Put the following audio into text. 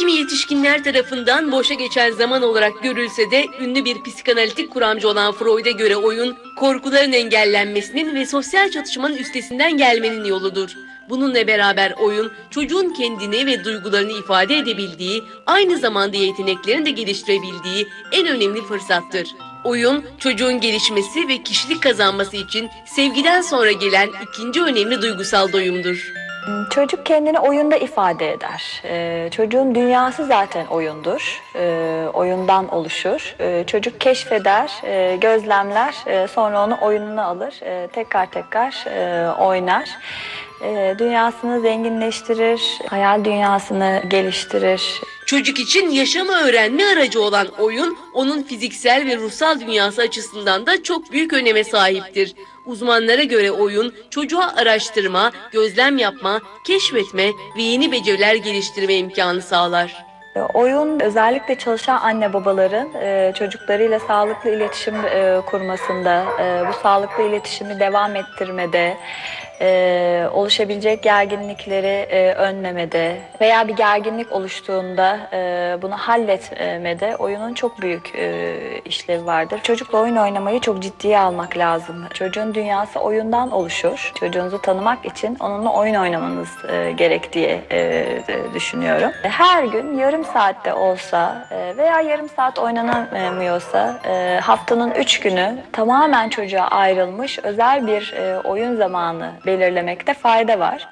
kimi yetişkinler tarafından boşa geçen zaman olarak görülse de ünlü bir psikanalitik kuramcı olan Freud'e göre oyun korkuların engellenmesinin ve sosyal çatışmanın üstesinden gelmenin yoludur. Bununla beraber oyun çocuğun kendini ve duygularını ifade edebildiği, aynı zamanda yeteneklerini de geliştirebildiği en önemli fırsattır. Oyun çocuğun gelişmesi ve kişilik kazanması için sevgiden sonra gelen ikinci önemli duygusal doyumdur. Çocuk kendini oyunda ifade eder. Ee, çocuğun dünyası zaten oyundur. Ee, oyundan oluşur. Ee, çocuk keşfeder, e, gözlemler, e, sonra onu oyununa alır. E, tekrar tekrar e, oynar. E, dünyasını zenginleştirir, hayal dünyasını geliştirir. Çocuk için yaşamı öğrenme aracı olan oyun, onun fiziksel ve ruhsal dünyası açısından da çok büyük öneme sahiptir. Uzmanlara göre oyun, çocuğa araştırma, gözlem yapma, keşfetme ve yeni beceriler geliştirme imkanı sağlar. E, Oyun özellikle çalışan anne babaların e, çocuklarıyla sağlıklı iletişim e, kurmasında, bu sağlıklı iletişimi devam ettirmede, e, oluşabilecek gerginlikleri e, önlemede veya bir gerginlik oluştuğunda e, bunu halletmede oyunun çok büyük e, işlevi vardır. Çocukla oyun oynamayı çok ciddiye almak lazım. Çocuğun dünyası oyundan oluşur. Çocuğunuzu tanımak için onunla oyun oynamanız e, gerek diye e, düşünüyorum. Her gün yarım saatte olsa e, veya yarım saat oynanamıyorsa e, haftanın üç günü tamamen çocuğa ayrılmış özel bir e, oyun zamanı belirlemekte fayda var.